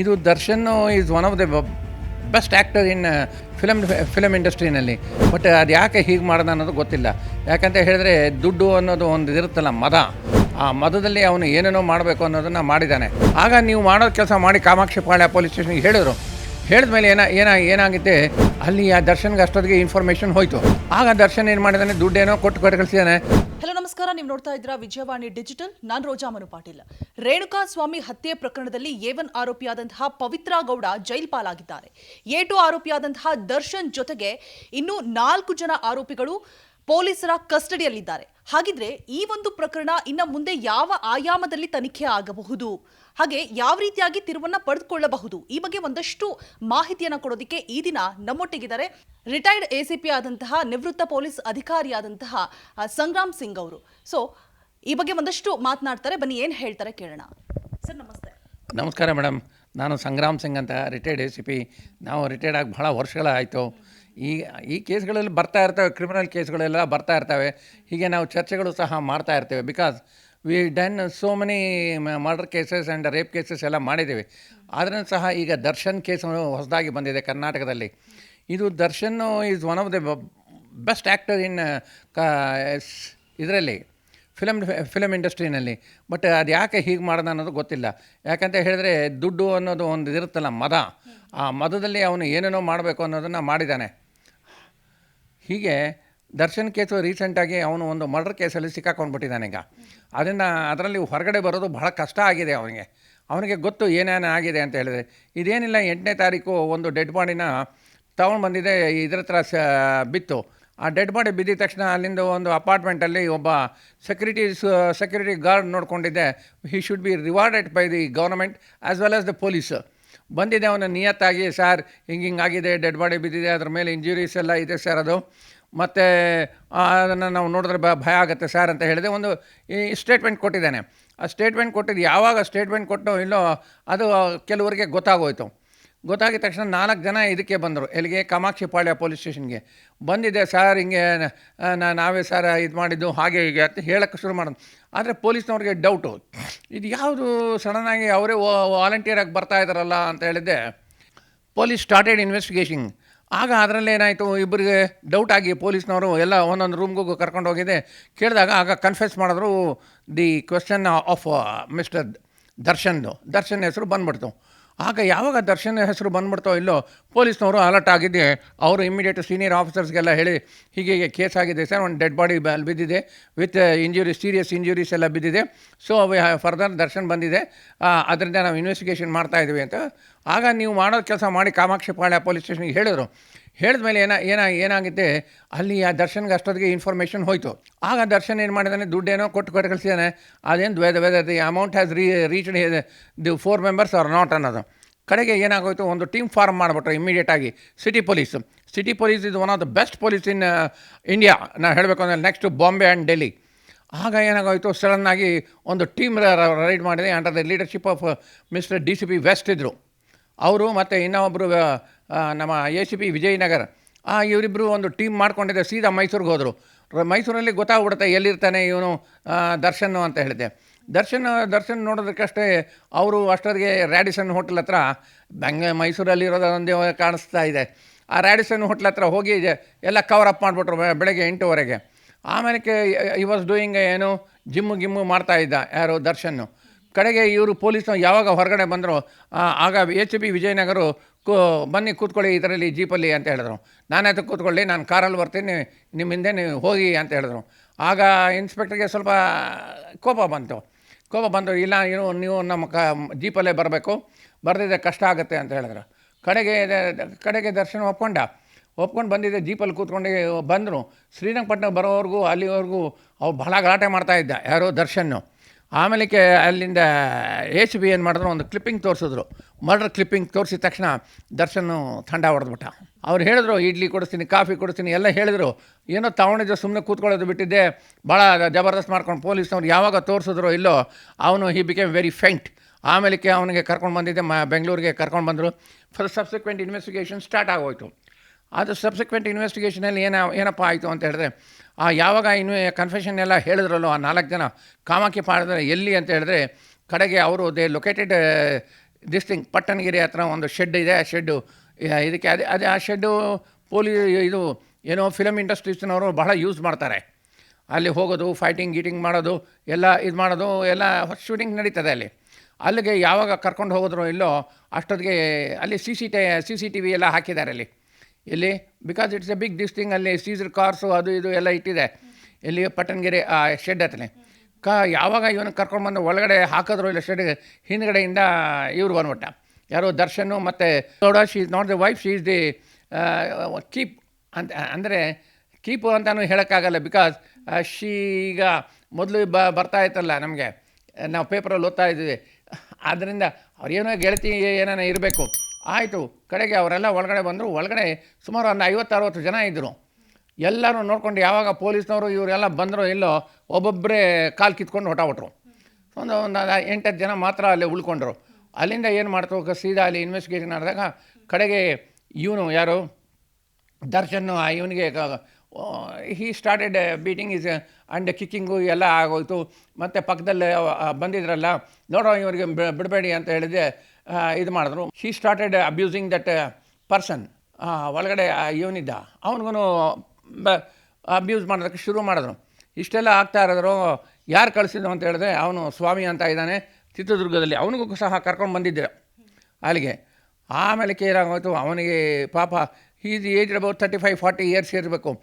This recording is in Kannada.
ಇದು Darshan is one of the best actor in film film ಇಂಡಸ್ಟ್ರಿನಲ್ಲಿ but ಅದು ಯಾಕೆ ಹೀಗೆ ಮಾಡೋದ ಅನ್ನೋದು ಗೊತ್ತಿಲ್ಲ. ಯಾಕಂತ ಹೇಳಿದ್ರೆ ದುಡ್ಡು ಅನ್ನೋದು ಒಂದು ಇರುತ್ತಲ್ಲ ಮದ. ಆ ಮದದಲ್ಲಿ ಅವನು ಏನೇನೋ ಮಾಡಬೇಕು ಅನ್ನೋದನ್ನು ಮಾಡಿದ್ದಾನೆ ಆಗ ನೀವು ಮಾಡೋ ಕೆಲಸ ಮಾಡಿ ಕಾಮಾಕ್ಷಿ ಪಾಳ್ಯ ಪೊಲೀಸ್ ಸ್ಟೇಷನ್ಗೆ ಹೇಳಿದ್ರು. ಹೇಳಿದ ಮೇಲೆ ಏನ ಏನ ಏನಾಗಿದೆ ಅಲ್ಲಿ ಆ ದರ್ಶನ್ಗೆ ಅಷ್ಟೊತ್ತಿಗೆ ಇನ್ಫಾರ್ಮೇಷನ್ ಹೋಯಿತು. ಆಗ ದರ್ಶನ್ ಏನು ಮಾಡಿದ್ದಾನೆ ದುಡ್ಡೇನೋ ಕೊಟ್ಟು ಕೊಟ್ಟು ಕಳಿಸಿದ್ದಾನೆ ಹಲೋ, ನಮಸ್ಕಾರ. ನೀವು ನೋಡ್ತಾ ಇದ್ದೀರಾ ವಿಜಯವಾಣಿ ಡಿಜಿಟಲ್. ನಾನು ರೋಜಾ ಮನು ಪಾಟೀಲ್. ರೇಣುಕಾ ಸ್ವಾಮಿ ಹತ್ಯೆ ಪ್ರಕರಣದಲ್ಲಿ ಎ ಒನ್ ಆರೋಪಿಯಾದಂತಹ ಪವಿತ್ರ ಗೌಡ ಜೈಲ್ ಪಾಲಾಗಿದ್ದಾರೆ. ಎ ಟು ಆರೋಪಿಯಾದಂತಹ ದರ್ಶನ್ ಜೊತೆಗೆ ಇನ್ನು ನಾಲ್ಕು ಜನ ಆರೋಪಿಗಳು ಪೊಲೀಸರ ಕಸ್ಟಡಿಯಲ್ಲಿದ್ದಾರೆ. ಹಾಗಿದ್ರೆ ಈ ಒಂದು ಪ್ರಕರಣ ಇನ್ನ ಮುಂದೆ ಯಾವ ಆಯಾಮದಲ್ಲಿ ತನಿಖೆ ಆಗಬಹುದು? ಹಾಗೆ ಯಾವ ರೀತಿಯಾಗಿ ತಿರುವನ್ನ ಪಡೆದುಕೊಳ್ಳಬಹುದು? ಈ ಬಗ್ಗೆ ಒಂದಷ್ಟು ಮಾಹಿತಿಯನ್ನ ಕೊಡೋದಕ್ಕೆ ಈ ದಿನ ನಮ್ಮೊಟ್ಟಿಗಿದ್ದಾರೆ ರಿಟೈರ್ಡ್ ಎಸಿಪಿ ಆದಂತಹ ನಿವೃತ್ತ ಪೊಲೀಸ್ ಅಧಿಕಾರಿಯಾದಂತಹ ಸಂಗ್ರಾಮ್ ಸಿಂಗ್ ಅವರು. ಸೊ ಈ ಬಗ್ಗೆ ಒಂದಷ್ಟು ಮಾತನಾಡ್ತಾರೆ. ಬನ್ನಿ, ಏನು ಹೇಳ್ತಾರೆ ಕೇಳೋಣ. ಸರ್, ನಮಸ್ತೆ. ನಮಸ್ಕಾರ ಮೇಡಮ್. ನಾನು ಸಂಗ್ರಾಮ್ ಸಿಂಗ್ ಅಂತ. Retired A C P. ನಾವು ರಿಟೈರ್ಡ್ ಆಗಿ ಭಾಳ ವರ್ಷಗಳಾಯಿತು. ಈ ಈ ಕೇಸ್ಗಳಲ್ಲಿ ಬರ್ತಾ ಇರ್ತವೆ ಕ್ರಿಮಿನಲ್ ಕೇಸ್ಗಳೆಲ್ಲ ಬರ್ತಾ ಇರ್ತವೆ. ಹೀಗೆ ನಾವು ಚರ್ಚೆಗಳು ಸಹ ಮಾಡ್ತಾ ಇರ್ತೇವೆ. Because we done so many murder cases and rape cases ಎಲ್ಲ ಮಾಡಿದ್ದೀವಿ. ಆದ್ರೂ ಸಹ ಈಗ ದರ್ಶನ್ ಕೇಸ್ ಹೊಸದಾಗಿ ಬಂದಿದೆ ಕರ್ನಾಟಕದಲ್ಲಿ. ಇದು Darshan is one of the best actor in ಕ ಇದರಲ್ಲಿ ಫಿಲಮ್ ಫಿಲಮ್ ಇಂಡಸ್ಟ್ರಿನಲ್ಲಿ ಬಟ್ ಅದು ಯಾಕೆ ಹೀಗೆ ಮಾಡೋದು ಅನ್ನೋದು ಗೊತ್ತಿಲ್ಲ. ಯಾಕಂತ ಹೇಳಿದ್ರೆ ದುಡ್ಡು ಅನ್ನೋದು ಒಂದು ಇರುತ್ತಲ್ಲ ಮದ. ಆ ಮದದಲ್ಲಿ ಅವನು ಏನೇನೋ ಮಾಡಬೇಕು ಅನ್ನೋದನ್ನು ಮಾಡಿದ್ದಾನೆ. ಹೀಗೆ ದರ್ಶನ್ ಕೇಸು ರೀಸೆಂಟಾಗಿ ಅವನು ಒಂದು ಮರ್ಡರ್ ಕೇಸಲ್ಲಿ ಸಿಕ್ಕಾಕೊಂಡ್ಬಿಟ್ಟಿದ್ದಾನೆ ಈಗ. ಅದನ್ನು ಅದರಲ್ಲಿ ಹೊರಗಡೆ ಬರೋದು ಬಹಳ ಕಷ್ಟ ಆಗಿದೆ ಅವನಿಗೆ. ಅವನಿಗೆ ಗೊತ್ತು ಏನೇನು ಆಗಿದೆ ಅಂತ ಹೇಳಿದ್ರೆ, ಇದೇನಿಲ್ಲ ಎಂಟನೇ ತಾರೀಕು ಒಂದು ಡೆಡ್ ಬಾಡಿನ ತಗೊಂಡು ಬಂದಿದೆ, ಇದ್ರ ಹತ್ರ ಸ, ಬಿತ್ತು. ಆ ಡೆಡ್ ಬಾಡಿ ಬಿದ್ದಿದ ತಕ್ಷಣ ಅಲ್ಲಿಂದ ಒಂದು ಅಪಾರ್ಟ್ಮೆಂಟಲ್ಲಿ ಒಬ್ಬ security security guard ನೋಡ್ಕೊಂಡಿದ್ದೆ. He should be rewarded by the government as well as the police ಬಂದಿದೆ ಅವನ ನಿಯತ್ತಾಗಿ, ಸರ್, ಹಿಂಗೆ ಹಿಂಗಾಗಿದೆ ಡೆಡ್ ಬಾಡಿ ಬಿದ್ದಿದೆ, ಅದ್ರ ಮೇಲೆ ಇಂಜುರೀಸ್ ಎಲ್ಲ ಇದೆ ಸರ್ ಅದು. ಮತ್ತು ಅದನ್ನು ನಾವು ನೋಡಿದ್ರೆ ಬ, ಭಯ ಆಗುತ್ತೆ ಸರ್, ಅಂತ ಹೇಳಿದೆ. ಒಂದು, ಈ ಸ್ಟೇಟ್ಮೆಂಟ್ ಕೊಟ್ಟಿದ್ದಾನೆ. ಆ ಸ್ಟೇಟ್ಮೆಂಟ್ ಕೊಟ್ಟಿದ್ದು ಯಾವಾಗ ಸ್ಟೇಟ್ಮೆಂಟ್ ಕೊಟ್ಟು ಇಲ್ಲೋ, ಅದು ಕೆಲವರಿಗೆ ಗೊತ್ತಾಗೋಯ್ತು. ಗೊತ್ತಾಗಿದ ತಕ್ಷಣ ನಾಲ್ಕು ಜನ ಇದಕ್ಕೆ ಬಂದರು. ಎಲ್ಲಿಗೆ? ಕಾಮಾಕ್ಷಿ ಪಾಳ್ಯ ಪೊಲೀಸ್ ಸ್ಟೇಷನ್ಗೆ. ಬಂದಿದೆ, ಸರ್ ಹಿಂಗೆ ನಾವೇ ಸರ್ ಇದು ಮಾಡಿದ್ದು, ಹಾಗೆ ಹೀಗೆ ಅಂತ ಹೇಳೋಕ್ಕೆ ಶುರು ಮಾಡೋದು ಆದರೆ ಪೊಲೀಸ್ನವ್ರಿಗೆ ಡೌಟು. ಇದು ಯಾವುದು ಸಡನ್ನಾಗಿ ಅವರೇ ವಾಲಂಟಿಯರಾಗಿ ಬರ್ತಾ ಇದ್ದಾರಲ್ಲ ಅಂತ ಹೇಳಿದ್ದೆ. ಪೊಲೀಸ್ ಸ್ಟಾರ್ಟೆಡ್ ಇನ್ವೆಸ್ಟಿಗೇಷನ್ ಆಗ ಅದರಲ್ಲಿ ಏನಾಯಿತು? ಇಬ್ಬರಿಗೆ ಡೌಟ್ ಆಗಿ ಪೊಲೀಸ್ನವರು ಎಲ್ಲ ಒಂದೊಂದು ರೂಮ್ಗೂ ಕರ್ಕೊಂಡು ಹೋಗಿದೆ ಕೇಳಿದಾಗ ಆಗ ಕನ್ಫೆಸ್ ಮಾಡಿದ್ರು ದಿ ಕ್ವೆಶನ್ ಆಫ್ ಮಿಸ್ಟರ್ ದರ್ಶನ್ದು ದರ್ಶನ್ ಹೆಸರು ಬಂದ್ಬಿಡ್ತು. ಆಗ ಯಾವಾಗ ದರ್ಶನ ಹೆಸರು ಬಂದ್ಬಿಡ್ತೋ ಇಲ್ಲೋ ಪೊಲೀಸ್ನವರು ಅಲರ್ಟ್ ಆಗಿದ್ದೆ. ಅವರು ಇಮಿಡಿಯೇಟ್ ಸೀನಿಯರ್ ಆಫೀಸರ್ಸ್ಗೆಲ್ಲ ಹೇಳಿ, ಹೀಗೆ ಕೇಸ್ ಆಗಿದೆ ಸರ್, ಒಂದು ಡೆಡ್ ಬಾಡಿ ಅಲ್ಲಿ ಬಿದ್ದಿದೆ ವಿತ್ ಇಂಜುರಿ ಸೀರಿಯಸ್ ಇಂಜುರೀಸ್ ಎಲ್ಲ ಬಿದ್ದಿದೆ. ಸೊ ಫರ್ದರ್ ದರ್ಶನ್ ಬಂದಿದೆ. ಅದರಿಂದ ನಾವು ಇನ್ವೆಸ್ಟಿಗೇಷನ್ ಮಾಡ್ತಾ ಇದ್ದೀವಿ ಅಂತ. ಆಗ ನೀವು ಮಾಡೋ ಕೆಲಸ ಮಾಡಿ ಕಾಮಾಕ್ಷಿ ಪಾಳ್ಯ ಪೊಲೀಸ್ ಸ್ಟೇಷನ್ಗೆ ಹೇಳಿದ್ರು. ಹೇಳಿದ ಮೇಲೆ ಏನ ಏನ ಏನಾಗುತ್ತೆ ಅಲ್ಲಿ ಆ ದರ್ಶನ್ಗೆ ಅಷ್ಟೊತ್ತಿಗೆ ಇನ್ಫಾರ್ಮೇಷನ್ ಹೋಯಿತು. ಆಗ ದರ್ಶನ್ ಏನು ಮಾಡಿದಾನೆ, ದುಡ್ಡೇನೋ ಕೊಟ್ಟು ಕೊಟ್ಟು ಕಳಿಸಿದ್ದಾನೆ ಅದೇನು whether whether the amount has re reached the four members are not ಅನ್ನೋದು. ಕಡೆಗೆ ಏನಾಗೋಯ್ತು, ಒಂದು ಟೀಮ್ ಫಾರ್ಮ್ ಮಾಡಿಬಿಟ್ರು ಇಮಿಡಿಯೇಟಾಗಿ city police city police is one of the best police in India ನಾನು ಹೇಳಬೇಕು ಅಂದರೆ ನೆಕ್ಸ್ಟ್ ಬಾಂಬೆ ಆ್ಯಂಡ್ ಡೆಲ್ಲಿ ಆಗ ಏನಾಗೋಯಿತು ಸಡನ್ನಾಗಿ ಒಂದು ಟೀಮ್ ರೈಡ್ ಮಾಡಿದೆ. Under the leadership of mister D C P west ಇದ್ದರು ಅವರು ಮತ್ತು ಇನ್ನೊಬ್ಬರು ನಮ್ಮ ಎ ಸಿ ಪಿ ವಿಜಯನಗರ್. ಇವರಿಬ್ಬರು ಒಂದು ಟೀಮ್ ಮಾಡ್ಕೊಂಡಿದ್ದೆ ಸೀದಾ ಮೈಸೂರಿಗೆ ಹೋದರು. ಮೈಸೂರಲ್ಲಿ ಗೊತ್ತಾಗ್ಬಿಡುತ್ತೆ ಎಲ್ಲಿರ್ತಾನೆ ಇವನು ದರ್ಶನ್ ಅಂತ ಹೇಳಿದೆ. ದರ್ಶನ್ ದರ್ಶನ್ ನೋಡೋದಕ್ಕಷ್ಟೇ ಅವರು ಅಷ್ಟೊತ್ತಿಗೆ ರ್ಯಾಡಿಸನ್ ಹೋಟ್ಲ್ ಹತ್ರ, ಬೆಂಗ ಮೈಸೂರಲ್ಲಿರೋದೊಂದೇ ಕಾಣಿಸ್ತಾ ಇದೆ. ಆ ರ್ಯಾಡಿಸನ್ ಹೋಟ್ಲ್ ಹತ್ರ ಹೋಗಿ ಎಲ್ಲ ಕವರ್ ಅಪ್ ಮಾಡಿಬಿಟ್ರು ಬೆಳಗ್ಗೆ ಎಂಟುವರೆಗೆ. ಆಮೇಲೆ ಈ ವಾಸ್ ಡೂಯಿಂಗ್ ಏನು ಜಿಮ್ಮು ಗಿಮ್ಮು ಮಾಡ್ತಾ ಇದ್ದ ಯಾರು ದರ್ಶನ್ನು ಕಡೆಗೆ ಇವರು ಪೊಲೀಸ್ನ ಯಾವಾಗ ಹೊರಗಡೆ ಬಂದರು ಆಗ ಎಚ್ ಬಿ ವಿಜಯನಗರು ಕೂ, ಬನ್ನಿ ಕೂತ್ಕೊಳ್ಳಿ ಇದರಲ್ಲಿ ಜೀಪಲ್ಲಿ ಅಂತ ಹೇಳಿದ್ರು. ನಾನು ಅದಕ್ಕೆ ಕೂತ್ಕೊಳ್ಳಿ, ನಾನು ಕಾರಲ್ಲಿ ಬರ್ತೀನಿ ನಿಮ್ಮ ಹಿಂದೆ ನೀವು ಹೋಗಿ ಅಂತ ಹೇಳಿದ್ರು. ಆಗ ಇನ್ಸ್ಪೆಕ್ಟ್ರಿಗೆ ಸ್ವಲ್ಪ ಕೋಪ ಬಂತು. ಕೋಪ ಬಂತು, ಇಲ್ಲ ಏನು ನೀವು ನಮ್ಮ ಕ, ಜೀಪಲ್ಲೇ ಬರಬೇಕು ಬರೆದಿದ್ದೆ ಕಷ್ಟ ಆಗುತ್ತೆ ಅಂತ ಹೇಳಿದ್ರು. ಕಡೆಗೆ ಕಡೆಗೆ ದರ್ಶನ ಒಪ್ಕೊಂಡ. ಒಪ್ಕೊಂಡು ಬಂದಿದ್ದೆ, ಜೀಪಲ್ಲಿ ಕೂತ್ಕೊಂಡು ಬಂದರು. ಶ್ರೀರಂಗಪಟ್ಟಣ ಬರೋವರೆಗೂ, ಅಲ್ಲಿವರೆಗೂ ಅವ್ರು ಬಹಳ ಗಲಾಟೆ ಮಾಡ್ತಾ ಇದ್ದ, ಯಾರೋ ದರ್ಶನ್ನು. ಆಮೇಲೆ ಅಲ್ಲಿಂದ ಎಸ್ ಬಿ ಏನು ಮಾಡಿದ್ರು, ಒಂದು ಕ್ಲಿಪ್ಪಿಂಗ್ ತೋರಿಸಿದ್ರು. ಮರ್ಡರ್ ಕ್ಲಿಪ್ಪಿಂಗ್ ತೋರಿಸಿದ ತಕ್ಷಣ ದರ್ಶನ್ ಥಂಡ ಹೊಡೆದ್ಬಿಟ್ಟ. ಅವ್ರು ಹೇಳಿದ್ರು, ಇಡ್ಲಿ ಕೊಡಿಸ್ತೀನಿ, ಕಾಫಿ ಕೊಡಿಸ್ತೀನಿ, ಎಲ್ಲ ಹೇಳಿದ್ರು. ಏನೋ ತಗೊಂಡಿದ್ದು ಸುಮ್ಮನೆ ಕೂತ್ಕೊಳ್ಳೋದು ಬಿಟ್ಟಿದ್ದೆ. ಭಾಳ ಜಬರ್ದಸ್ತ್ ಮಾಡ್ಕೊಂಡು ಪೊಲೀಸ್ನವ್ರು ಯಾವಾಗ ತೋರಿಸಿದ್ರು ಇಲ್ಲೋ, ಅವನು ಹಿ ಬಿಕೇಮ್ ವೆರಿ ಫೆಂಟ್ ಆಮೇಲೆ ಅವನಿಗೆ ಕರ್ಕೊಂಡು ಬಂದಿದ್ದೆ, ಮ, ಬೆಂಗಳೂರಿಗೆ ಕರ್ಕೊಂಡು ಬಂದರು. ಫಸ್ಟ್ ಸಬ್ಸಿಕ್ವೆಂಟ್ ಇನ್ವೆಸ್ಟಿಗೇಷನ್ ಸ್ಟಾರ್ಟ್ ಆಗೋಯ್ತು. ಅದು ಸಬ್ಸಿಕ್ವೆಂಟ್ ಇನ್ವೆಸ್ಟಿಗೇಷನಲ್ಲಿ ಏನ ಏನಪ್ಪ ಆಯಿತು ಅಂತ ಹೇಳಿದ್ರೆ, ಆ ಯಾವಾಗ ಇನ್ವೆ ಕನ್ಫೆಷನ್ ಎಲ್ಲ ಹೇಳಿದ್ರಲ್ಲೋ ಆ ನಾಲ್ಕು ಜನ ಕಾಮಾಕಿ ಪಾಡಿದ್ರೆ ಎಲ್ಲಿ ಅಂತ ಹೇಳಿದ್ರೆ, ಕಡೆಗೆ ಅವರು they located this thing Pattanagiri ಹತ್ರ ಒಂದು ಶೆಡ್ ಇದೆ, ಆ ಶೆಡ್ಡು ಇದಕ್ಕೆ ಅದೇ ಅದೇ ಆ ಶೆಡ್ಡು ಪೋಲಿ ಇದು ಏನೋ ಫಿಲಮ್ ಇಂಡಸ್ಟ್ರೀಸ್ನವರು ಬಹಳ ಯೂಸ್ ಮಾಡ್ತಾರೆ. ಅಲ್ಲಿ ಹೋಗೋದು ಫೈಟಿಂಗ್ ಗೀಟಿಂಗ್ ಮಾಡೋದು, ಎಲ್ಲ ಇದು ಮಾಡೋದು, ಎಲ್ಲ ಶೂಟಿಂಗ್ ನಡೀತದೆ ಅಲ್ಲಿ. ಅಲ್ಲಿಗೆ ಯಾವಾಗ ಕರ್ಕೊಂಡು ಹೋಗೋದ್ರೋ ಇಲ್ಲೋ ಅಷ್ಟೊತ್ತಿಗೆ ಅಲ್ಲಿ C C T C C T V ಎಲ್ಲ ಹಾಕಿದ್ದಾರೆ ಅಲ್ಲಿ. ಇಲ್ಲಿ because it's a big this thing ಅಲ್ಲಿ ಸೀಸರ್ ಕಾರ್ಸು ಅದು ಇದು ಎಲ್ಲ ಇಟ್ಟಿದೆ. ಇಲ್ಲಿ ಪಟ್ಟಣಗೆರೆ, ಆ ಶೆಡ್ ಹತ್ತನೆ ಕ, ಯಾವಾಗ ಇವನು ಕರ್ಕೊಂಡು ಬಂದು ಒಳಗಡೆ ಹಾಕಿದ್ರು ಇಲ್ಲ ಶೆಡ್ ಹಿಂದ್ಗಡೆಯಿಂದ ಇವ್ರು ಬಂದ್ಬಿಟ್ಟ. ಯಾರೋ ದರ್ಶನು ಮತ್ತು Gowda she is not the wife she is the keep ಅಂತ ಅಂದರೆ ಕೀಪು ಅಂತಲೂ ಹೇಳೋಕ್ಕಾಗಲ್ಲ ಬಿಕಾಸ್ ಶಿ ಈಗ ಮೊದಲು ಬ, ಬರ್ತಾ ಇತ್ತಲ್ಲ ನಮಗೆ. ನಾವು ಪೇಪರಲ್ಲಿ ಓದ್ತಾ ಇದ್ದೀವಿ ಆದ್ದರಿಂದ ಅವ್ರೇನೋ ಗೆಳತಿ ಏನೇನೋ ಇರಬೇಕು. ಆಯಿತು, ಕಡೆಗೆ ಅವರೆಲ್ಲ ಒಳಗಡೆ ಬಂದರು. ಒಳಗಡೆ ಸುಮಾರು ಒಂದು ಐವತ್ತು ಅರವತ್ತು ಜನ ಇದ್ದರು ಎಲ್ಲರೂ ನೋಡ್ಕೊಂಡು ಯಾವಾಗ ಪೊಲೀಸ್ನವರು ಇವರೆಲ್ಲ ಬಂದರೋ ಇಲ್ಲೋ ಒಬ್ಬೊಬ್ಬರೇ ಕಾಲು ಕಿತ್ಕೊಂಡು ಹೊಟ್ಟಾಬಿಟ್ರು ಒಂದು ಒಂದು ಎಂಟತ್ತು ಜನ ಮಾತ್ರ ಅಲ್ಲಿ ಉಳ್ಕೊಂಡ್ರು. ಅಲ್ಲಿಂದ ಏನು ಮಾಡ್ತು? ಸೀದಾ ಅಲ್ಲಿ ಇನ್ವೆಸ್ಟಿಗೇಷನ್ ಮಾಡಿದಾಗ ಕಡೆಗೆ ಇವನು ಯಾರು? ದರ್ಶನ್ ಇವನಿಗೆ he started beating is and kicking ಎಲ್ಲ ಆಗೋಯ್ತು. ಮತ್ತು ಪಕ್ಕದಲ್ಲೇ ಬಂದಿದ್ರಲ್ಲ, ನೋಡೋ, ಇವರಿಗೆ ಬಿಡಬೇಡಿ ಅಂತ ಹೇಳಿದೆ ಇದು ಮಾಡಿದ್ರು. She started abusing that person ಒಳಗಡೆ ಇವನಿದ್ದ. ಅವನಿಗೂ ಬ ಅಬ್ಯೂಸ್ ಮಾಡೋದಕ್ಕೆ ಶುರು ಮಾಡಿದ್ರು. ಇಷ್ಟೆಲ್ಲ ಆಗ್ತಾ ಇರೋದ್ರು. ಯಾರು ಕಳಿಸಿದ್ರು ಅಂತ ಹೇಳಿದ್ರೆ, ಅವನು ಸ್ವಾಮಿ ಅಂತ ಇದ್ದಾನೆ. ಚಿತ್ರದುರ್ಗದಲ್ಲಿ ಅವನಿಗೂ ಸಹ ಕರ್ಕೊಂಡು ಬಂದಿದ್ದರು ಅಲ್ಲಿಗೆ. ಆಮೇಲೆ ಕೇರಾಗೋಯ್ತು ಅವನಿಗೆ ಪಾಪ his age about thirty five forty years ಇರಬೇಕು.